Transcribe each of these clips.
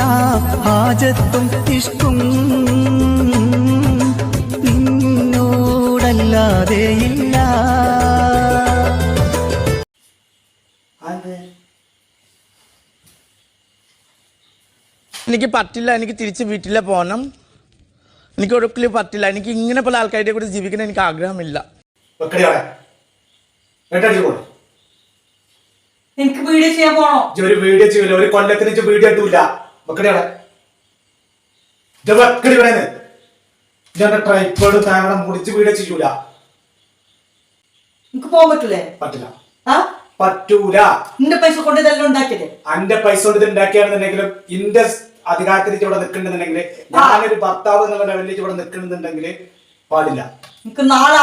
എല്ലാം ഹാജത്തും ഇഷ്കും. നിന്നോടല്ലാതെ ഇല്ല. എനിക്ക് പറ്റില്ല എനിക്ക് തിരിച്ച് വീട്ടിലെ പോകണം എനിക്ക് ഒടുക്കിൽ പറ്റില്ല എനിക്ക് ഇങ്ങനെ പല ആൾക്കാരുടെ കൂടെ ജീവിക്കണം എനിക്ക് ആഗ്രഹമില്ല. എനിക്ക് വീഡിയോ ചെയ്യാൻ പോണോ? ഒരു വീഡിയോ ചെയ്യൂല ഒരു കൊല്ലത്തിന് വീഡിയോ ഇട്ടൂല വെക്കടിയാളെ. ഇജ്ജ് വെക്കടി വേണേ ഇജ്ജെ ട്രൈപ്പേഡ് താങ്കളെ മുടിച്ച് വീഡിയോ ചെയ്യൂല എനിക്ക് പോകാൻ പറ്റൂലേ? പറ്റില്ല. ആ? പറ്റൂല. നിന്റെ പൈസ കൊണ്ട് ഇതെല്ലാം ഉണ്ടാക്കിയല്ലേ അന്റെ പൈസ കൊണ്ട് ഇത് ഉണ്ടാക്കിയാണെന്നുണ്ടെങ്കിലും ഇന്റെ അധികാരത്തിൽ ഇവിടെ നിൽക്കുന്നുണ്ടെങ്കിൽ ഞാനൊരു ഭർത്താവ് എന്നുള്ള ലെവലിൽ ഇവിടെ നിൽക്കണമെന്നുണ്ടെങ്കിൽ പാടില്ല. നിനക്ക് നാളെ.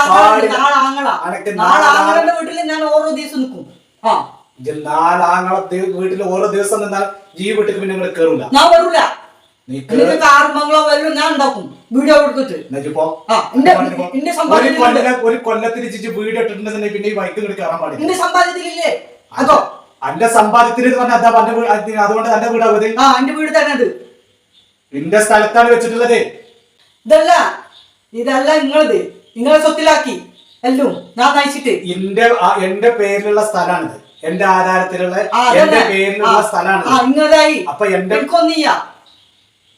നാളെ ആങ്ങളാ. നാളെ ആങ്ങളുടെ വീട്ടിൽ ഞാൻ ഓരോ ദിവസം നിൽക്കും. ആ. നാലാങ്ങളെ വീട്ടിൽ ഓരോ ദിവസം നിന്നാൽ ഈ വീട്ടിൽ പിന്നെ നിങ്ങൾ കേറൂല. ഞാൻ വരൂല. ഞാൻ ഉണ്ടാക്കും. വീഡിയോ കൊടുത്തിട്ട് എന്റെ- ഒരു കൊല്ലത്തിന് ചിച്ച് വീട് ഇട്ടിട്ടുണ്ടെന്നുണ്ടെങ്കിൽ പിന്നെ ഈ ബൈക്ക് കയറാൻ പാടില്ല. സമ്പാദ്യത്തിലില്ലേ അതോ? അന്റെ അതുകൊണ്ട് വീടാവത് ആ എന്റെ വീട് തന്നെ നിന്റെ സ്ഥലത്താണ് വെച്ചിട്ടുള്ളത്. ഇതല്ല ഇതല്ല നിങ്ങളത് നിങ്ങളെ സ്വത്തിലാക്കി. എല്ലോ ഞാൻ നയിച്ചിട്ട്. എന്റെ എന്റെ പേരിലുള്ള സ്ഥലമാണിത്. എന്റെ ആധാരത്തിലുള്ള എന്റെ. പേരിലുള്ള സ്ഥലമാണ്. അപ്പൊ എന്റെ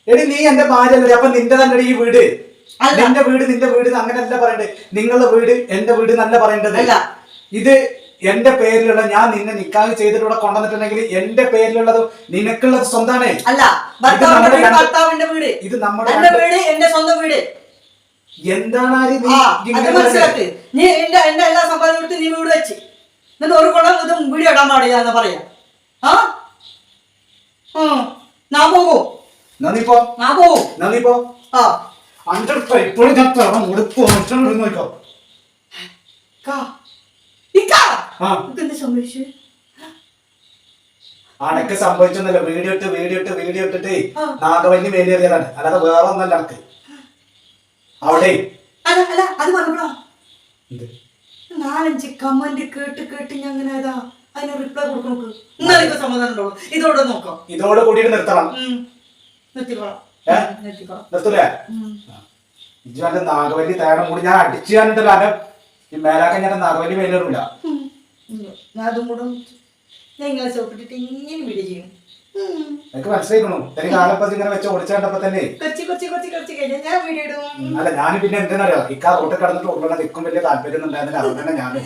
എടി നീ എന്റെ ഭാര്യ അല്ലേ അപ്പൊ നിന്റെ തന്നെ ഈ വീട്. എന്റെ വീട് നിന്റെ വീട് അങ്ങനെയല്ല പറയണ്ടേ. നിങ്ങളുടെ വീട് എന്റെ വീട് നല്ല പറയേണ്ടത്. അല്ല. ഇത് എന്റെ പേരിലുള്ള ഞാൻ നിന്നെ നിക്കാഹ് ചെയ്തിട്ട് ഇവിടെ കൊണ്ടുവന്നിട്ടുണ്ടെങ്കിൽ എന്റെ പേരിലുള്ളത് നിനക്കുള്ളത് സ്വന്തമാണ്. അല്ല. ഭർത്താവിന്റെ വീട് ഇത് നമ്മുടെ വീട് എന്റെ സ്വന്തം വീട്. എന്താണ് നീ എന്റെ എല്ലാ സമ്പാദ്യം നീ വീട് വെച്ച്. എന്നിട്ട് ഒരു കുളം ഇത് വീഡിയോ ഇടാൻ പാടില്ല എന്ന് പറയാ. ആ. ഞാൻ പോകൂ. നന്ദിപ്പോ ഞാൻ പോകൂ. നന്ദിപ്പോ ആ. അന്റെ എപ്പോഴും ഞാൻ മുടുക്കോ നോക്കോ അനക്ക് സംഭവിച്ചൊന്നല്ല വീഡിയോ ഇട്ട് വീഡിയോ ഇട്ട് വീഡിയോ ഇട്ടിട്ട്. നാഗവല്ലി മേലേറിയതാണ് അല്ലാതെ വേറെ ഒന്നല്ല അനക്ക് അവിടെ അത് പറഞ്ഞോ എന്ത്? നാലഞ്ച് കമന്റ് കേട്ട് കേട്ട് ഞാൻ അങ്ങനെ ഏതാ അതിന് റിപ്ലൈ കൊടുക്കണം നിങ്ങൾക്ക് സമാധാനം ഉണ്ടാവും. ഇതോടെ നോക്കാം. ഇതോട് കൂടിയിട്ട് നിർത്തണം. നിർത്തിക്കോളാം. നിർത്തൂലേ? ഉം. എന്റെ നാഗവല്ലി തേടം കൂടി ഞാൻ അടിച്ചു ഞാനുണ്ടല്ലോ അന ഈ മേലാക്ക ഞാൻ നാഗവല്ലി മേലേറില്ല അതും കൂടെ ഞാൻ ഇങ്ങനെ ചോപ്പിട്ടിട്ട് ഇങ്ങനെ വീട് ചെയ്യും. എനിക്ക് മനസ്സിലാക്കണു എനിക്ക് കാലപ്പത്തി ഇങ്ങനെ വെച്ച് ഓടിച്ചു കണ്ടപ്പോ തന്നെ. അല്ല ഞാൻ പിന്നെ എന്തിനറിയോ ഇക്കാ റോട്ടിൽ കടന്നിട്ട് ഓടുന്ന നിൽക്കും വലിയ താല്പര്യം ഉണ്ടായിരുന്നില്ല. തന്നെ ഞാനും.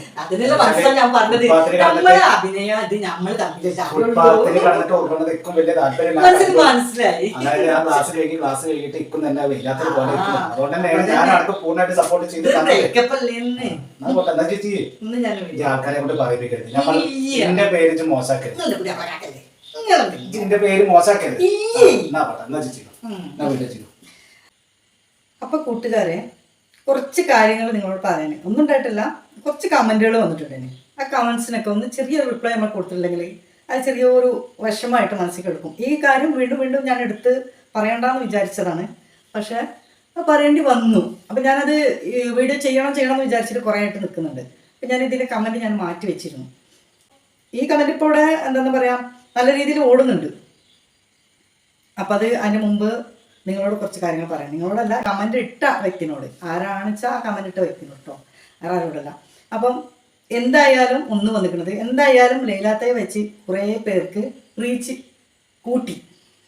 ഫുട്പാത്തിൽ കടന്നിട്ട് ഓടുന്ന നിൽക്കും വലിയ താല്പര്യം മനസ്സിലായി. അതായത് ഞാൻ ക്ലാസ് കഴിഞ്ഞ് ക്ലാസ് കഴിഞ്ഞിട്ട് ഇക്കും തന്നെ വയ്യാത്തൊരു പോലെ. അതുകൊണ്ട് തന്നെ ഞാൻ അടുത്ത് പൂർണമായിട്ട് സപ്പോർട്ട് ചെയ്ത് എന്താ ചേച്ചി? ആൾക്കാരെ കൊണ്ട് പറയിപ്പിക്കരുത്. എന്റെ പേര് മോശാക്കരുത്. ഇങ്ങനെ പേര് അപ്പൊ കൂട്ടുകാരെ കുറച്ച് കാര്യങ്ങൾ നിങ്ങളോട് പറയാൻ ഒന്നും ഉണ്ടായിട്ടില്ല കുറച്ച് കമന്റുകൾ വന്നിട്ടുണ്ട് ആ കമന്റ്സിനൊക്കെ ഒന്ന് ചെറിയ റിപ്ലൈ നമ്മൾ കൊടുത്തിട്ടുണ്ടെങ്കിൽ അത് ചെറിയൊരു വിഷമമായിട്ട് മനസ്സിൽ എടുക്കും. ഈ കാര്യം വീണ്ടും വീണ്ടും ഞാൻ എടുത്ത് പറയണ്ടെന്ന് വിചാരിച്ചതാണ്. പക്ഷെ പറയേണ്ടി വന്നു. അപ്പം ഞാനത് വീഡിയോ ചെയ്യണം ചെയ്യണം എന്ന് വിചാരിച്ചിട്ട് കുറേ ആയിട്ട് നിൽക്കുന്നുണ്ട് അപ്പം ഞാൻ ഇതിന്റെ കമന്റ് ഞാൻ മാറ്റി വെച്ചിരുന്നു. ഈ കമന്റ് ഇപ്പോൾ ഇവിടെ എന്താണെന്ന് പറയാം? നല്ല രീതിയിൽ ഓടുന്നുണ്ട്. അപ്പം അത് അതിന് മുമ്പ് നിങ്ങളോട് കുറച്ച് കാര്യങ്ങൾ പറയാം. നിങ്ങളോടല്ല കമന്റ് ഇട്ട വ്യക്തിനോട്. ആരാണ് വെച്ചാൽ ആ കമന്റ് ഇട്ട വ്യക്തിനോട് കേട്ടോ വേറെ ആരോടല്ല. അപ്പം എന്തായാലും ഒന്ന് വന്നിരിക്കുന്നത് എന്തായാലും ലൈലാത്തയെ വെച്ച് കുറേ പേർക്ക് റീച്ച് കൂട്ടി.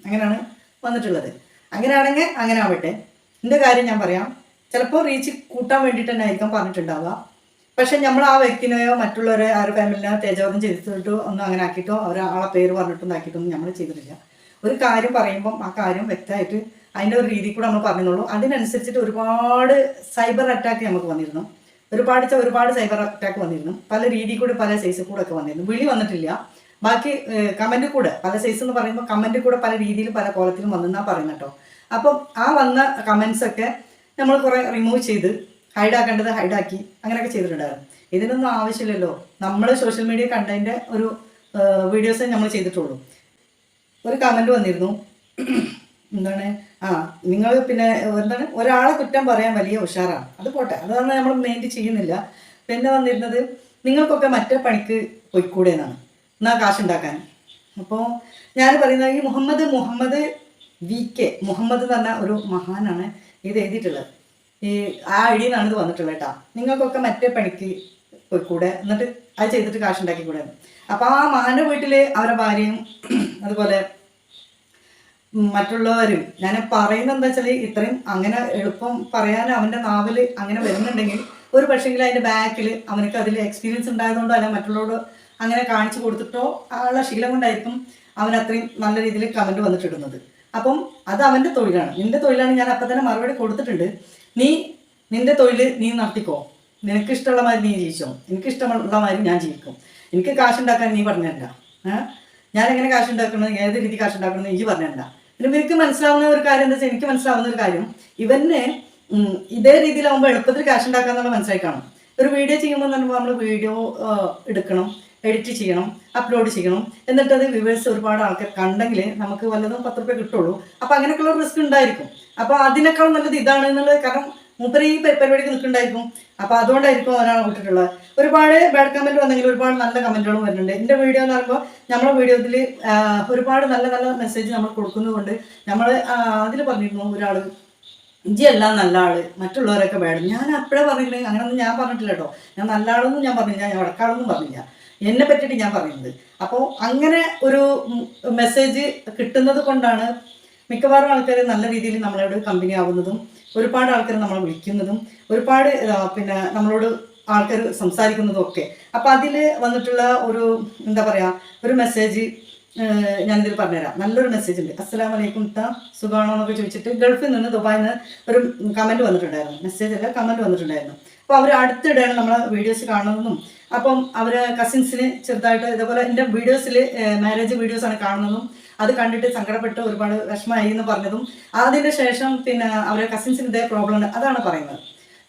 അങ്ങനെയാണ് വന്നിട്ടുള്ളത്. അങ്ങനെയാണെങ്കിൽ അങ്ങനെ ആവട്ടെ. എന്റെ കാര്യം ഞാൻ പറയാം. ചിലപ്പോൾ റീച്ച് കൂട്ടാൻ വേണ്ടിയിട്ട് തന്നെ ആയിരിക്കും പറഞ്ഞിട്ടുണ്ടാവുക. പക്ഷെ നമ്മൾ ആ വ്യക്തിനെയോ മറ്റുള്ളവരെ ആ ഒരു ഫാമിലിനെ തേജോധം ചെയ്തിട്ടോ ഒന്നും അങ്ങനെ ആക്കിയിട്ടോ ഒരാളെ പേര് പറഞ്ഞിട്ടൊന്നും ആക്കിയിട്ടൊന്നും നമ്മൾ ചെയ്തിട്ടില്ല. ഒരു കാര്യം പറയുമ്പം ആ കാര്യം വ്യക്തമായിട്ട് അതിന്റെ ഒരു രീതി കൂടെ നമ്മൾ പറഞ്ഞുള്ളൂ അതിനനുസരിച്ചിട്ട് ഒരുപാട് സൈബർ അറ്റാക്ക് നമുക്ക് വന്നിരുന്നു. ഒരുപാട് ഒരുപാട് സൈബർ അറ്റാക്ക് വന്നിരുന്നു. പല രീതി കൂടെ പല സൈസിൽ കൂടെ ഒക്കെ വന്നിരുന്നു. വിളി വന്നിട്ടില്ല. ബാക്കി കമന്റ് കൂടെ പല സൈസ് എന്ന് പറയുമ്പോൾ കമന്റ് കൂടെ പല രീതിയിലും പല കോലത്തിലും വന്നെന്നാണ് പറയുന്നത് കേട്ടോ. അപ്പം ആ വന്ന കമൻസ് ഒക്കെ നമ്മൾ കുറേ റിമൂവ് ചെയ്ത് ഹൈഡാക്കേണ്ടത് ഹൈഡാക്കി അങ്ങനെയൊക്കെ ചെയ്തിട്ടുണ്ടായിരുന്നു. ഇതിനൊന്നും ആവശ്യമില്ലല്ലോ. നമ്മൾ സോഷ്യൽ മീഡിയ കണ്ടതിന്റെ ഒരു വീഡിയോസ് നമ്മൾ ചെയ്തിട്ടുള്ളൂ. ഒരു കമന്റ് വന്നിരുന്നു. എന്താണ്? ആ നിങ്ങൾ പിന്നെ എന്താണ്? ഒരാളെ കുറ്റം പറയാൻ വലിയ ഉഷാറാണ്. അത് പോട്ടെ. അതാണ് നമ്മൾ മെയിന്റ് ചെയ്യുന്നില്ല. പിന്നെ വന്നിരുന്നത് നിങ്ങൾക്കൊക്കെ മറ്റേ പണിക്ക് പോയിക്കൂടെ എന്നാണ്. എന്നാ കാശുണ്ടാക്കാൻ? അപ്പോൾ ഞാൻ പറയുന്നത് ഈ മുഹമ്മദ് മുഹമ്മദ് വി കെ മുഹമ്മദ് എന്ന് പറഞ്ഞ ഒരു മഹാനാണ് ഇത് എഴുതിയിട്ടുള്ളത്. ഈ ആ ഐഡിയിൽ നിന്നാണ് ഇത് വന്നിട്ടുള്ളത് കേട്ടോ. നിങ്ങൾക്കൊക്കെ മറ്റേ പണിക്ക് പോയിക്കൂടെ? എന്നിട്ട് അത് ചെയ്തിട്ട് കാശുണ്ടാക്കി കൂടെ അപ്പോൾ ആ മകന്റെ വീട്ടിൽ അവരുടെ ഭാര്യയും അതുപോലെ മറ്റുള്ളവരും ഞാൻ പറയുന്നത് എന്താ വെച്ചാൽ ഇത്രയും അങ്ങനെ എളുപ്പം പറയാൻ അവന്റെ നാവിൽ അങ്ങനെ വരുന്നുണ്ടെങ്കിൽ ഒരു പക്ഷേങ്കിൽ അതിന്റെ ബാക്കിൽ അവനക്ക് അതിൽ എക്സ്പീരിയൻസ് ഉണ്ടായതുകൊണ്ടോ അല്ല മറ്റുള്ളവരോട് അങ്ങനെ കാണിച്ചു കൊടുത്തിട്ടോ ആ ശീലം കൊണ്ടായിരിക്കും അവൻ അത്രയും നല്ല രീതിയിൽ കമന്റ് വന്നിട്ടിടുന്നത്. അപ്പം അത് അവന്റെ തൊഴിലാണ്. എന്റെ തൊഴിലാണ് ഞാൻ അപ്പം തന്നെ മറുപടി കൊടുത്തിട്ടുണ്ട്. നീ നിന്റെ തൊഴിൽ നീ നടത്തിക്കോ. നിനക്ക് ഇഷ്ടമുള്ള മാതിരി നീ ജീവിച്ചോ. എനിക്ക് ഇഷ്ടമുള്ള മാതിരി ഞാൻ ജീവിക്കും. എനിക്ക് കാശുണ്ടാക്കാൻ നീ പറഞ്ഞില്ല തരണ്ട ഞാൻ എങ്ങനെ കാശ് ഉണ്ടാക്കണം ഏത് രീതി കാശ് ഉണ്ടാക്കണം എനിക്ക് പറഞ്ഞില്ല പിന്നെ എനിക്ക് മനസ്സിലാവുന്ന ഒരു കാര്യം എന്താ വെച്ചാൽ എനിക്ക് മനസ്സിലാവുന്ന ഒരു കാര്യം ഇവന് ഇതേ രീതിയിലാവുമ്പോൾ എളുപ്പത്തിൽ കാശ് ഉണ്ടാക്കാന്നുള്ള മനസ്സിലായി കാണും. ഒരു വീഡിയോ ചെയ്യുമ്പോൾ നമ്മൾ വീഡിയോ എടുക്കണം. എഡിറ്റ് ചെയ്യണം അപ്ലോഡ് ചെയ്യണം. എന്നിട്ട് അത് വ്യൂവേഴ്സ് ഒരുപാട് ആൾക്കാർ കണ്ടെങ്കിൽ നമുക്ക് വല്ലതും പത്ത് റുപ്യ കിട്ടുള്ളൂ. അപ്പോൾ അങ്ങനെയൊക്കെയുള്ള റിസ്ക് ഉണ്ടായിരിക്കും. അപ്പോൾ അതിനേക്കാൾ നല്ലത് ഇതാണ് എന്നുള്ളത് കാരണം മൂപ്പര് ഈ പരി- പരിപാടിക്ക് നിൽക്കുന്നുണ്ടായിരിക്കും. അപ്പോൾ അതുകൊണ്ടായിരിക്കും അവനാണ് വിട്ടിട്ടുള്ളത്. ഒരുപാട് ബാഡ് കമന്റ് വന്നെങ്കിൽ ഒരുപാട് നല്ല കമന്റുകളും വരുന്നുണ്ട്. എന്റെ വീഡിയോ എന്ന് പറയുമ്പോൾ നമ്മളെ വീഡിയോയിൽ ഒരുപാട് നല്ല നല്ല മെസ്സേജ് നമ്മൾ കൊടുക്കുന്നതുകൊണ്ട് നമ്മൾ അതിൽ പറഞ്ഞിരുന്നു ഒരാൾ ഇഞ്ചിയല്ല നല്ല ആൾ. മറ്റുള്ളവരൊക്കെ വേണം ഞാൻ അപ്പോഴേ പറഞ്ഞില്ലേ അങ്ങനെയൊന്നും ഞാൻ പറഞ്ഞിട്ടില്ല കേട്ടോ. ഞാൻ നല്ല ആളൊന്നും ഞാൻ പറഞ്ഞില്ല. ഞാൻ വടക്കാളൊന്നും പറഞ്ഞില്ല. എന്നെ പറ്റിയിട്ട് ഞാൻ പറയുന്നത്. അപ്പോൾ അങ്ങനെ ഒരു മെസ്സേജ് കിട്ടുന്നത് കൊണ്ടാണ് മിക്കവാറും ആൾക്കാർ നല്ല രീതിയിൽ നമ്മളോട് കമ്പനി ആവുന്നതും ഒരുപാട് ആൾക്കാർ നമ്മളെ വിളിക്കുന്നതും ഒരുപാട് പിന്നെ നമ്മളോട് ആൾക്കാർ സംസാരിക്കുന്നതും ഒക്കെ. അപ്പം അതിൽ വന്നിട്ടുള്ള ഒരു എന്താ പറയുക ഒരു മെസ്സേജ് ഞാനിതിൽ പറഞ്ഞുതരാം. നല്ലൊരു മെസ്സേജ് ഉണ്ട്. അസ്സലാം വലൈക്കും ഇത്ത സുഖമാണോ എന്നൊക്കെ ചോദിച്ചിട്ട് ഗൾഫിൽ നിന്ന് ദുബായിൽ നിന്ന് ഒരു കമന്റ് വന്നിട്ടുണ്ടായിരുന്നു. മെസ്സേജ് അല്ല കമന്റ് വന്നിട്ടുണ്ടായിരുന്നു. അപ്പോൾ അവർ അടുത്തിടെയാണ് നമ്മളെ വീഡിയോസ് കാണുന്നതും. അപ്പം അവർ കസിൻസിന് ചെറുതായിട്ട് ഇതേപോലെ എന്റെ വീഡിയോസിൽ മാരേജ് വീഡിയോസാണ് കാണുന്നതും. അത് കണ്ടിട്ട് സങ്കടപ്പെട്ട് ഒരുപാട് വിഷമമായി എന്ന് പറഞ്ഞതും. അതിന്റെ ശേഷം പിന്നെ അവരെ കസിൻസിന് ഇതേ പ്രോബ്ലം ഉണ്ട്. അതാണ് പറയുന്നത്.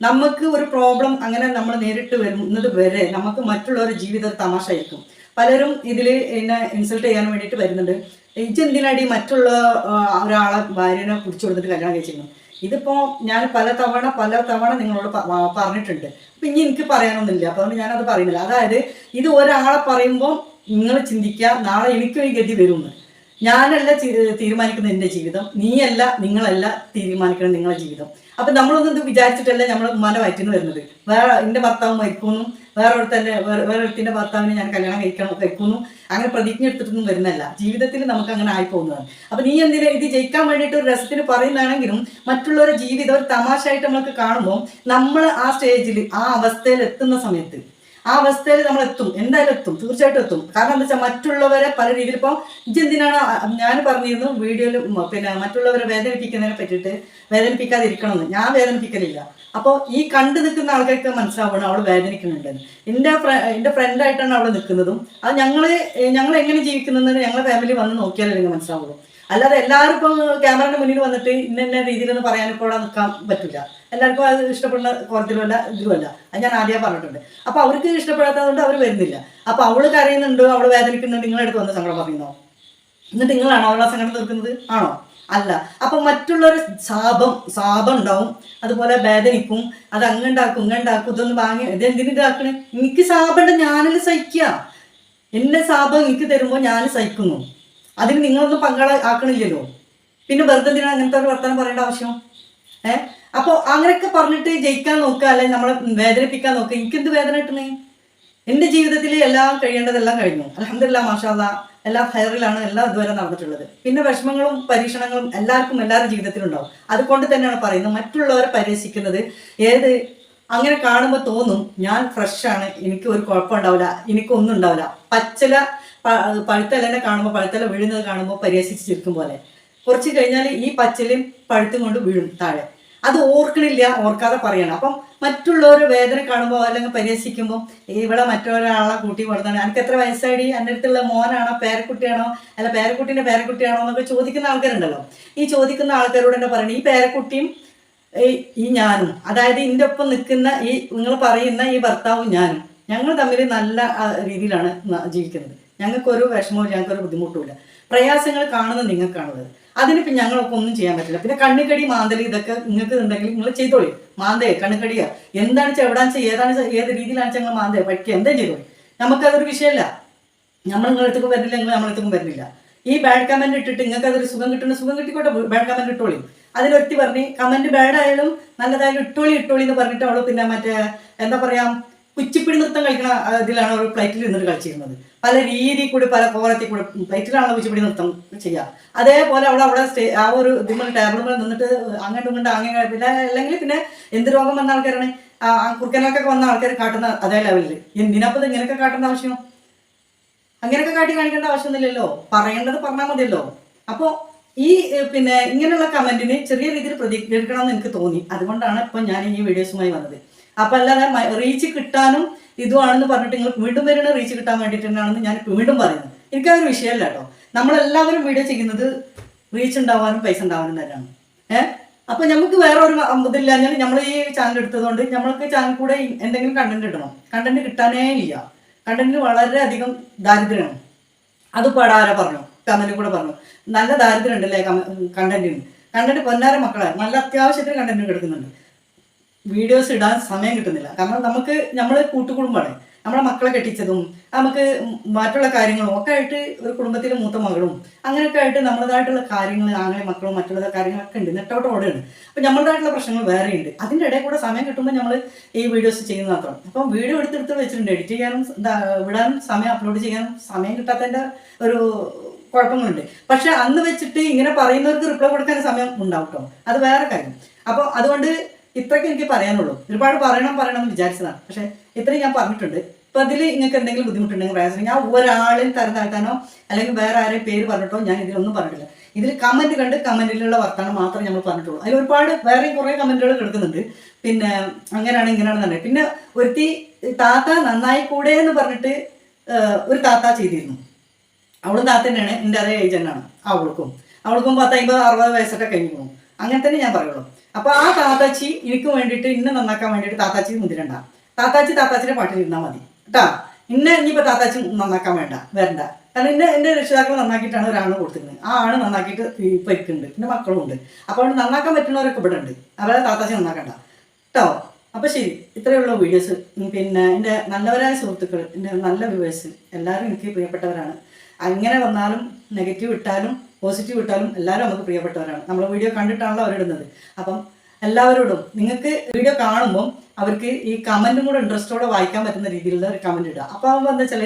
നമുക്ക് ഒരു പ്രോബ്ലം അങ്ങനെ നമ്മൾ നേരിട്ട് വരുന്നത് വരെ നമുക്ക് മറ്റുള്ളവരുടെ ജീവിതം തമാശ തമാശയായിരിക്കും. പലരും ഇതിൽ എന്നെ ഇൻസൾട്ട് ചെയ്യാൻ വേണ്ടിയിട്ട് വരുന്നുണ്ട്. ഇജെന്തിനാടി മറ്റുള്ള ഒരാളെ ഭാര്യനെ പിടിച്ചു കൊടുത്തിട്ട് കല്യാണം കഴിച്ചിരുന്നു ഇതിപ്പോ ഞാൻ പല തവണ പല തവണ നിങ്ങളോട് പറഞ്ഞിട്ടുണ്ട്. അപ്പൊ ഇനി എനിക്ക് പറയാനൊന്നുമില്ല. അപ്പൊ ഞാനത് പറയുന്നില്ല. അതായത് ഇത് ഒരാളെ പറയുമ്പോൾ നിങ്ങൾ ചിന്തിക്കുക നാളെ എനിക്കും ഈ ഗതി വരുമെന്ന് ഞാനല്ല തീരുമാനിക്കുന്നത് തീരുമാനിക്കുന്ന എന്റെ ജീവിതം. നീയല്ല നിങ്ങളല്ല തീരുമാനിക്കുന്നത് നിങ്ങളുടെ ജീവിതം. അപ്പൊ നമ്മളൊന്നും ഇത് വിചാരിച്ചിട്ടല്ല നമ്മൾ ഉമ്മാന്റെ വയറ്റിൽ നിന്ന് വരുന്നത്. വേറെ എന്റെ ഭർത്താവ് മരിക്കുന്നു. വേറെ ഒരുത്തന്റെ വേറെ വേറെ ഭർത്താവിനെ ഞാൻ കല്യാണം കഴിക്കണം കഴിക്കുന്നു അങ്ങനെ പ്രതിജ്ഞ എടുത്തിട്ടൊന്നും വരുന്നല്ല ജീവിതത്തിൽ നമുക്ക് അങ്ങനെ ആയി പോകുന്നതാണ്. അപ്പൊ നീ എന്തിനാ ഇത് ജയിക്കാൻ വേണ്ടിയിട്ട് ഒരു രസത്തിന് പറയുന്നതാണെങ്കിലും മറ്റുള്ളവരുടെ ജീവിതം ഒരു തമാശയായിട്ട് നമ്മൾക്ക് കാണുമ്പോൾ നമ്മൾ ആ സ്റ്റേജിൽ ആ അവസ്ഥയിൽ എത്തുന്ന സമയത്ത് ആ അവസ്ഥയിൽ നമ്മൾ എത്തും. എന്തായാലും എത്തും. തീർച്ചയായിട്ടും എത്തും. കാരണം എന്താ വെച്ചാൽ മറ്റുള്ളവരെ പല രീതിയിൽ ഇപ്പോൾ ഇജെന്തിനാണ് ഞാൻ പറഞ്ഞിരുന്നു വീഡിയോയിൽ പിന്നെ മറ്റുള്ളവരെ വേദനിപ്പിക്കുന്നതിനെ പറ്റിയിട്ട് വേദനിപ്പിക്കാതിരിക്കണമെന്ന്. ഞാൻ വേദനിപ്പിക്കലില്ല. അപ്പോൾ ഈ കണ്ടു നിൽക്കുന്ന ആൾക്കാർക്ക് മനസ്സിലാവണം അവൾ വേദനിക്കുന്നുണ്ടെന്ന്. എന്റെ എന്റെ ഫ്രണ്ടായിട്ടാണ് അവൾ നിൽക്കുന്നതും. അത് ഞങ്ങൾ ഞങ്ങൾ എങ്ങനെ ജീവിക്കുന്നതെന്ന് ഞങ്ങളുടെ ഫാമിലി വന്ന് നോക്കിയാലേ നിങ്ങൾക്ക് മനസ്സിലാവുള്ളൂ. അല്ലാതെ എല്ലാവരും ഇപ്പം ക്യാമറയുടെ മുന്നിൽ വന്നിട്ട് ഇന്ന രീതിയിലൊന്നും പറയാൻ ഇപ്പോൾ അവിടെ നിൽക്കാൻ പറ്റില്ല എല്ലാവർക്കും അത് ഇഷ്ടപ്പെടുന്ന കോലത്തിലുമല്ല ഇതിലുമല്ല. അത് ഞാൻ ആദ്യം പറഞ്ഞിട്ടുണ്ട്. അപ്പോൾ അവർക്ക് ഇഷ്ടപ്പെടാത്തതുകൊണ്ട് അവർ വരുന്നില്ല. അപ്പോൾ അവൾ കരയുന്നുണ്ട് അവൾ വേദനിക്കുന്നുണ്ട് നിങ്ങളുടെ അടുത്ത് വന്ന് സങ്കടം പറയുന്നോ എന്നിട്ട് നിങ്ങളാണോ അവളെ സങ്കടം തീർക്കുന്നത്? ആണോ? അല്ല. അപ്പൊ മറ്റുള്ളവർ ശാപം ശാപം ഉണ്ടാവും. അതുപോലെ വേദനിക്കും അത് അങ്ങുണ്ടാക്കും ഇങ്ങുണ്ടാക്കും ഇതൊന്ന് വാങ്ങി ഇതെന്തിനു ഇതാക്കണേ? എനിക്ക് ശാപമുണ്ട് ഞാനത് സഹിക്കുക എന്റെ ശാപം എനിക്ക് തരുമ്പോൾ ഞാൻ സഹിക്കുന്നു. അതിന് നിങ്ങളൊന്നും പങ്കാളാക്കണില്ലല്ലോ പിന്നെ വെറുതെ അങ്ങനത്തെ ഒരു വർത്തമാനം പറയേണ്ട ആവശ്യം? ഏഹ് അപ്പോൾ അങ്ങനെയൊക്കെ പറഞ്ഞിട്ട് ജയിക്കാൻ നോക്കുക അല്ലെങ്കിൽ നമ്മളെ വേദനിപ്പിക്കാൻ നോക്കുക എനിക്കെന്ത് വേദന കിട്ടണേ എന്റെ ജീവിതത്തിൽ എല്ലാം കഴിയേണ്ടതെല്ലാം കഴിഞ്ഞു. അലഹമില്ല മാഷാദ എല്ലാം ഫയറിലാണ് എല്ലാം ഇതുവരെ നടന്നിട്ടുള്ളത്. പിന്നെ വിഷമങ്ങളും പരീക്ഷണങ്ങളും എല്ലാവർക്കും എല്ലാവരുടെ ജീവിതത്തിലുണ്ടാവും. അതുകൊണ്ട് തന്നെയാണ് പറയുന്നത് മറ്റുള്ളവരെ പരിഹസിക്കുന്നത് ഏത് അങ്ങനെ കാണുമ്പോൾ തോന്നും ഞാൻ ഫ്രഷാണ് എനിക്ക് ഒരു കുഴപ്പമുണ്ടാവില്ല എനിക്കൊന്നും ഉണ്ടാവില്ല. പച്ചില പഴുത്തലനെ കാണുമ്പോൾ പഴുത്തല വീഴുന്നത് കാണുമ്പോൾ പരിഹസിച്ചിരിക്കും പോലെ. കുറച്ച് കഴിഞ്ഞാൽ ഈ പച്ചിലും പഴുത്തും കൊണ്ട് വീഴും താഴെ. അത് ഓർക്കണില്ല ഓർക്കാതെ പറയണം. അപ്പം മറ്റുള്ളവർ വേദന കാണുമ്പോൾ അല്ലെങ്കിൽ പരിഹസിക്കുമ്പോൾ ഇവിടെ മറ്റൊരാളെ കൂട്ടി വളർന്നാണ് എനിക്ക് എത്ര വയസ്സായി? എന്റെ അടുത്തുള്ള മോനാണോ പേരക്കുട്ടിയാണോ? അല്ല പേരക്കുട്ടീന്റെ പേരക്കുട്ടിയാണോ എന്നൊക്കെ ചോദിക്കുന്ന ആൾക്കാരുണ്ടല്ലോ. ഈ ചോദിക്കുന്ന ആൾക്കാരോട് എന്നെ പറയണം. ഈ പേരക്കുട്ടിയും ഈ- ഞാനും. അതായത് എന്റെ ഒപ്പം നിൽക്കുന്ന ഈ നിങ്ങൾ പറയുന്ന ഈ ഭർത്താവും ഞാനും. ഞങ്ങൾ തമ്മിൽ നല്ല രീതിയിലാണ് ജീവിക്കുന്നത്. ഞങ്ങൾക്കൊരു വിഷമവും ഞങ്ങൾക്കൊരു ബുദ്ധിമുട്ടുമില്ല പ്രയാസങ്ങൾ കാണുന്നത് നിങ്ങൾക്കാണുള്ളത്. അതിനിപ്പോൾ ഞങ്ങൾക്ക് ഒന്നും ചെയ്യാൻ പറ്റില്ല. പിന്നെ കണ്ണിക്കടി മാന്തലി ഇതൊക്കെ നിങ്ങൾക്ക് ഉണ്ടെങ്കിൽ നിങ്ങൾ ചെയ്തോളി. മാന്തേ കണ്ണിക്കടിയാ. എന്താണ് വെച്ചാൽ എവിടാന്ന് വെച്ചാൽ ഏതാണ് ഏത് രീതിയിലാണ് ഞങ്ങൾ മാന്തേ പഠിക്കുക എന്താ ചെയ്തോളി? നമുക്കതൊരു വിഷയമല്ല നമ്മൾ നിങ്ങളടുത്തേക്കും വരുന്നില്ല നിങ്ങൾ നമ്മളടുത്തേക്കും വരുന്നില്ല ഈ ബാഡ് കമന്റ് ഇട്ടിട്ട് നിങ്ങൾക്ക് അതൊരു സുഖം കിട്ടുന്ന സുഖം കിട്ടിക്കോട്ടെ ബാഡ് കമന്റ് ഇട്ടോളി. അതിലൊരുത്തി പറഞ്ഞ് കമന്റ് ബാഡ് ആയാലും നല്ലതായാലും ഇട്ടോളി ഇട്ടോളി എന്ന് പറഞ്ഞിട്ട് അവൾ പിന്നെ മറ്റേ എന്താ പറയാ കുച്ചിപ്പിടി നൃത്തം കളിക്കുന്ന ഇതിലാണ് ഒരു പ്ലേറ്റിൽ ഇരുന്നിട്ട് കളിച്ചിരുന്നത് പല രീതി കൂടി പല കോലത്തിൽ കൂടി പ്ലേറ്റിലാണല്ലോ കുച്ചിപ്പിടി നൃത്തം ചെയ്യുക. അതേപോലെ അവിടെ അവിടെ സ്റ്റേ ആ ഒരു ഇതിമ്മൽ ടേബിളിൽ നിന്നിട്ട് അങ്ങോട്ടും ഇങ്ങോട്ടും അങ്ങനെ പിന്നെ അല്ലെങ്കിൽ പിന്നെ എന്ത് രോഗം വന്ന ആൾക്കാരാണ്? കുറുക്കനൊക്കെ വന്ന ആൾക്കാർ കാട്ടുന്ന അതേ ലെവലിൽ എന്തിനപ്പോൾ ഇങ്ങനെയൊക്കെ കാട്ടേണ്ട ആവശ്യം? അങ്ങനെയൊക്കെ കാട്ടി കാണിക്കേണ്ട ആവശ്യമൊന്നുമില്ലല്ലോ. പറയേണ്ടത് പറഞ്ഞാൽ മതിയല്ലോ. അപ്പോൾ ഈ പിന്നെ ഇങ്ങനെയുള്ള കമന്റിന് ചെറിയ രീതിയിൽ പ്രതികരിക്കണം എന്ന് എനിക്ക് തോന്നി. അതുകൊണ്ടാണ് ഇപ്പം ഞാൻ ഈ വീഡിയോസുമായി വന്നത്. അപ്പം അല്ലാതെ റീച്ച് കിട്ടാനും ഇതുമാണെന്ന് പറഞ്ഞിട്ട് നിങ്ങൾ വീണ്ടും വരുന്ന റീച്ച് കിട്ടാൻ വേണ്ടിയിട്ട് തന്നെയാണെന്ന് ഞാൻ വീണ്ടും പറയുന്നത് എനിക്കതൊരു വിഷയമല്ല കേട്ടോ. നമ്മളെല്ലാവരും വീഡിയോ ചെയ്യുന്നത് റീച്ച് ഉണ്ടാവാനും പൈസ ഉണ്ടാവാനും തന്നെയാണ്. ഏഹ് അപ്പൊ നമുക്ക് വേറെ ഒരു ഇതില്ലാഞ്ഞാൽ നമ്മൾ ഈ ചാനൽ എടുത്തതുകൊണ്ട് നമ്മൾക്ക് ചാനൽ കൂടെ എന്തെങ്കിലും കണ്ടന്റ് ഇടണം. കണ്ടന്റ് കിട്ടാനേ ഇല്ല. കണ്ടന്റ് വളരെയധികം ദാരിദ്ര്യമാണ്. അത് പടാര പറഞ്ഞു? കമന്റിൽ കൂടെ പറഞ്ഞു. നല്ല ദാരിദ്ര്യം ഉണ്ടല്ലേ കണ്ടന്റിന് കണ്ടന്റ് പൊന്നാര മക്കളെ. നല്ല അത്യാവശ്യത്തിന് കണ്ടന്റ് കിടക്കുന്നുണ്ട്. വീഡിയോസ് ഇടാൻ സമയം കിട്ടുന്നില്ല. കാരണം നമുക്ക് നമ്മളെ കൂട്ടുകുടുംബമാണ് നമ്മളെ മക്കളെ കെട്ടിച്ചതും നമുക്ക് മറ്റുള്ള കാര്യങ്ങളും ഒക്കെ ആയിട്ട് ഒരു കുടുംബത്തിലെ മൂത്ത മകളും അങ്ങനെയൊക്കെ ആയിട്ട് നമ്മളതായിട്ടുള്ള കാര്യങ്ങൾ ആങ്ങളെ മക്കളും മറ്റുള്ള കാര്യങ്ങളൊക്കെ ഉണ്ട്. നെട്ടോട്ട് ഓടുകയാണ് അപ്പം നമ്മളതായിട്ടുള്ള പ്രശ്നങ്ങൾ വേറെയുണ്ട് അതിന്റെ ഇടയിൽ കൂടെ സമയം കിട്ടുമ്പോൾ നമ്മൾ ഈ വീഡിയോസ് ചെയ്യുന്ന മാത്രം. അപ്പം വീഡിയോ എടുത്തെടുത്ത് വെച്ചിട്ടുണ്ട്. എഡിറ്റ് ചെയ്യാനും വിടാനും സമയം അപ്ലോഡ് ചെയ്യാനും സമയം കിട്ടാത്തതിന്റെ ഒരു കുഴപ്പങ്ങളുണ്ട്. പക്ഷെ അന്ന് വെച്ചിട്ട് ഇങ്ങനെ പറയുന്നവർക്ക് റിപ്ലൈ കൊടുക്കാൻ സമയം ഉണ്ടാവും കേട്ടോ അത് വേറെ കാര്യം. അപ്പോൾ അതുകൊണ്ട് ഇത്രയ്ക്ക് എനിക്ക് പറയാനുള്ളൂ. ഒരുപാട് പറയണം പറയണം എന്ന് വിചാരിച്ചതാണ്. പക്ഷേ ഇത്രയും ഞാൻ പറഞ്ഞിട്ടുണ്ട്. ഇപ്പൊ അതിൽ നിങ്ങൾക്ക് എന്തെങ്കിലും ബുദ്ധിമുട്ടുണ്ടെങ്കിൽ പ്രയാസം ഞാൻ ഒരാളെയും തരം അല്ലെങ്കിൽ വേറെ ആരെയും പേര് പറഞ്ഞിട്ടോ ഞാൻ ഇതിലൊന്നും പറഞ്ഞിട്ടില്ല. ഇതിൽ കമന്റ് കണ്ട് കമന്റിലുള്ള വർത്താനം മാത്രമേ നമ്മൾ പറഞ്ഞിട്ടുള്ളൂ. അതിൽ ഒരുപാട് വേറെയും കുറേ കമന്റുകൾ കിടക്കുന്നുണ്ട്. പിന്നെ അങ്ങനെയാണ് ഇങ്ങനെയാണെന്നുണ്ട് പിന്നെ ഒരുത്തി താത്ത നന്നായി കൂടെ എന്ന് പറഞ്ഞിട്ട് ഒരു താത്ത ചെയ്തിരുന്നു. അവളും താത്ത തന്നെയാണ് എന്റെ അതേ ഏജ് തന്നെയാണ്. അവൾക്കും. അവൾക്കും പത്ത് അമ്പത് അറുപത് വയസ്സൊക്കെ കഴിഞ്ഞു പോകും. അങ്ങനെ തന്നെ ഞാൻ പറയുള്ളൂ. അപ്പൊ ആ താത്താച്ചി എനിക്ക് വേണ്ടിയിട്ട് ഇന്നെ നന്നാക്കാൻ വേണ്ടിയിട്ട് താത്താച്ചി മുതിരണ്ട താത്താച്ചി താത്താച്ചിന്റെ പാട്ടിൽ ഇരുന്നാൽ മതി. കേട്ടാ ഇന്നെ ഇനിയിപ്പോ താത്താച്ചി നന്നാക്കാൻ വേണ്ട വരണ്ട. കാരണം എന്നെ എന്റെ രക്ഷിതാക്കൾ നന്നാക്കിയിട്ടാണ് ഒരാളിനെ കൊടുത്തിരുന്നത്. ആ ആണ് നന്നാക്കിയിട്ട് ഇപ്പൊ ഇരിക്കുന്നുണ്ട്. പിന്നെ മക്കളും ഉണ്ട് അപ്പോൾ അവിടെ നന്നാക്കാൻ പറ്റുന്നവരൊക്കെ ഇവിടെ ഉണ്ട്. അവരെ താത്താച്ചി നന്നാക്കണ്ട. കേട്ടോ അപ്പൊ ശരി. ഇത്രയേ ഉള്ളൂ വീഡിയോസ്. പിന്നെ എന്റെ നല്ലവരായ സുഹൃത്തുക്കൾ എന്റെ നല്ല വ്യൂവേഴ്സ് എല്ലാവരും എനിക്ക് പ്രിയപ്പെട്ടവരാണ്. അങ്ങനെ വന്നാലും നെഗറ്റീവ് ഇട്ടാലും പോസിറ്റീവ് ഇട്ടാലും എല്ലാവരും നമുക്ക് പ്രിയപ്പെട്ടവരാണ്. നമ്മൾ വീഡിയോ കണ്ടിട്ടാണല്ലോ അവരിടുന്നത്. അപ്പം എല്ലാവരോടും നിങ്ങൾക്ക് വീഡിയോ കാണുമ്പോൾ അവർക്ക് ഈ കമന്റും കൂടെ ഇൻട്രസ്റ്റോടെ വായിക്കാൻ പറ്റുന്ന രീതിയിലുള്ള ഒരു കമന്റ് ഇടുക. അപ്പോൾ ആകുമ്പോൾ എന്താ വെച്ചാൽ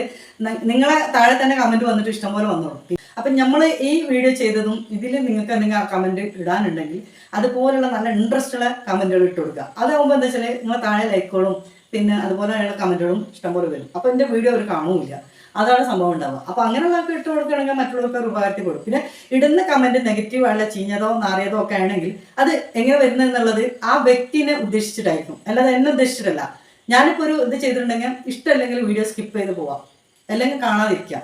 നിങ്ങളെ താഴെ തന്നെ കമന്റ് വന്നിട്ട് ഇഷ്ടംപോലെ വന്നോളൂ. അപ്പം നമ്മൾ ഈ വീഡിയോ ചെയ്തതും ഇതിൽ നിങ്ങൾക്ക് എന്തെങ്കിലും കമന്റ് ഇടാനുണ്ടെങ്കിൽ അതുപോലുള്ള നല്ല ഇൻട്രസ്റ്റുള്ള കമന്റുകൾ ഇട്ട് കൊടുക്കുക. അതാകുമ്പോൾ എന്താ വെച്ചാൽ നിങ്ങളെ താഴെ ലൈക്കുകളും പിന്നെ അതുപോലെയുള്ള കമന്റുകളും ഇഷ്ടംപോലെ വരും. അപ്പോൾ എന്റെ വീഡിയോ അവർ കാണുമില്ല അതാണ് സംഭവം ഉണ്ടാവുക. അപ്പോൾ അങ്ങനെയുള്ളവർക്ക് ഇട്ട് കൊടുക്കുകയാണെങ്കിൽ മറ്റുള്ളവർക്ക് ഉപകാരത്തിൽ കൊടുക്കും. പിന്നെ ഇടുന്ന കമന്റ് നെഗറ്റീവ് ആണ് ചീഞ്ഞതോ നാറിയതോ ഒക്കെ ആണെങ്കിൽ അത് എങ്ങനെ വരുന്നത് എന്നുള്ളത് ആ വ്യക്തിനെ ഉദ്ദേശിച്ചിട്ടായിരിക്കും. അല്ലാതെ എന്നെ ഉദ്ദേശിച്ചിട്ടല്ല. ഞാനിപ്പോൾ ഒരു ഇത് ചെയ്തിട്ടുണ്ടെങ്കിൽ ഇഷ്ടമല്ലെങ്കിൽ വീഡിയോ സ്കിപ്പ് ചെയ്ത് പോവാം. അല്ലെങ്കിൽ കാണാതിരിക്കാം.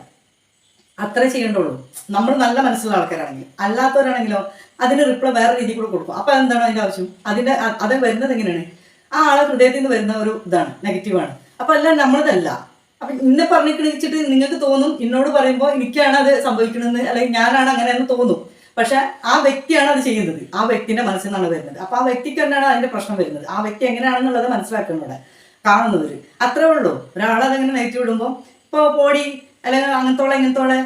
അത്രേ ചെയ്യേണ്ടുള്ളൂ. നമ്മൾ നല്ല മനസ്സിലുള്ള ആൾക്കാരാണെങ്കിൽ. അല്ലാത്തവരാണെങ്കിലോ അതിന് റിപ്ലൈ വേറെ രീതിയിൽ കൂടെ കൊടുക്കും. അപ്പൊ എന്താണ് അതിന്റെ ആവശ്യം? അതിന്റെ അത് വരുന്നത് എങ്ങനെയാണ്? ആ ആളെ ഹൃദയത്തിൽ നിന്ന് വരുന്ന ഒരു ഇതാണ്. നെഗറ്റീവാണ് അപ്പൊ അല്ല നമ്മളതല്ല. അപ്പൊ ഇന്നെ പറഞ്ഞിട്ട് നിങ്ങൾക്ക് തോന്നും എന്നോട് പറയുമ്പോൾ എനിക്കാണ് അത് സംഭവിക്കണമെന്ന് അല്ലെങ്കിൽ ഞാനാണ് അങ്ങനെ എന്ന് തോന്നും. പക്ഷെ ആ വ്യക്തിയാണ് അത് ചെയ്യുന്നത്. ആ വ്യക്തിന്റെ മനസ്സിൽ നിന്നാണ് വരുന്നത്. അപ്പൊ ആ വ്യക്തിക്ക് തന്നെയാണ് അതിന്റെ പ്രശ്നം വരുന്നത്. ആ വ്യക്തി എങ്ങനെയാണെന്നുള്ളത് മനസ്സിലാക്കുന്നത് കാണുന്നവര് അത്രേ ഉള്ളൂ. ഒരാളതെങ്ങനെ നയിച്ചു വിടുമ്പോൾ ഇപ്പൊ പോടി അല്ലെങ്കിൽ അങ്ങനത്തോളം ഇങ്ങനത്തോളെ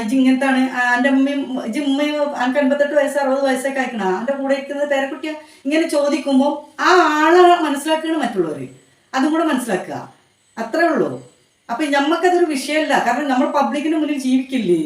ഇജ് ഇങ്ങനത്താണ് എന്റെ അമ്മയും ഇജ് ഉമ്മയും എനിക്ക് എൺപത്തെട്ട് വയസ്സ് അറുപത് വയസ്സൊക്കെ ആയിക്കണം. എന്റെ കൂടെ ഇരിക്കുന്നത് പേരക്കുട്ടിയ ഇങ്ങനെ ചോദിക്കുമ്പോൾ ആ ആളെ മനസ്സിലാക്കുകയാണ് മറ്റുള്ളവർ അതും കൂടെ മനസ്സിലാക്കുക. അത്രേ ഉള്ളൂ. അപ്പൊ നമുക്കതൊരു വിഷയമല്ല കാരണം നമ്മൾ പബ്ലിക്കിന് മുന്നിൽ ജീവിക്കില്ലേ?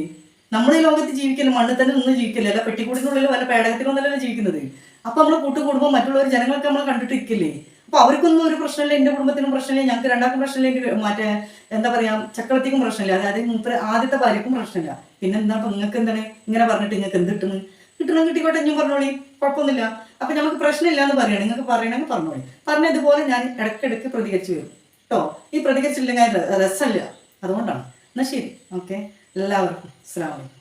നമ്മൾ ഈ ലോകത്ത് ജീവിക്കില്ല? മണ്ണിൽ തന്നെ നിന്ന് ജീവിക്കില്ല? അല്ല പെട്ടിക്കൂടിനുള്ളിൽ വല്ല പേടകത്തിലൊന്നല്ലല്ലോ ജീവിക്കുന്നത്? അപ്പൊ നമ്മൾ കൂട്ടുകൂടുമ്പോൾ മറ്റുള്ളവർ ജനങ്ങളൊക്കെ നമ്മൾ കണ്ടിട്ടിരിക്കില്ലേ? അപ്പൊ അവർക്കൊന്നും ഒരു പ്രശ്നമില്ല. എന്റെ കുടുംബത്തിനും പ്രശ്നമില്ല. ഞങ്ങൾക്ക് രണ്ടാൾക്കും പ്രശ്നമില്ല. മറ്റേ എന്താ പറയാ ചക്രവർത്തിക്കും പ്രശ്നമില്ല. അതായത് മൂപ്പര് ആദ്യത്തെ ഭാര്യക്കും പ്രശ്നമില്ല. പിന്നെ എന്താ നിങ്ങൾക്ക് എന്താണ്? ഇങ്ങനെ പറഞ്ഞിട്ട് നിങ്ങൾക്ക് എന്ത് കിട്ടുന്നു? കിട്ടണം കിട്ടിക്കോട്ടെ ഞാൻ പറഞ്ഞോളി. കുഴപ്പമൊന്നുമില്ല. അപ്പൊ നമുക്ക് പ്രശ്നമില്ല എന്ന് പറയണം. നിങ്ങൾക്ക് പറയണമെങ്കിൽ പറഞ്ഞോളി. പറഞ്ഞതുപോലെ ഞാൻ ഇടയ്ക്കിടയ്ക്ക് പ്രതികരിച്ചു വരും. കേട്ടോ ഈ പ്രതികരിച്ചില്ലെങ്കിൽ രസമില്ല. അതുകൊണ്ടാണ്. എന്നാൽ ശരി. ഓക്കെ. എല്ലാവർക്കും അസ്സലാമു അലൈക്കും.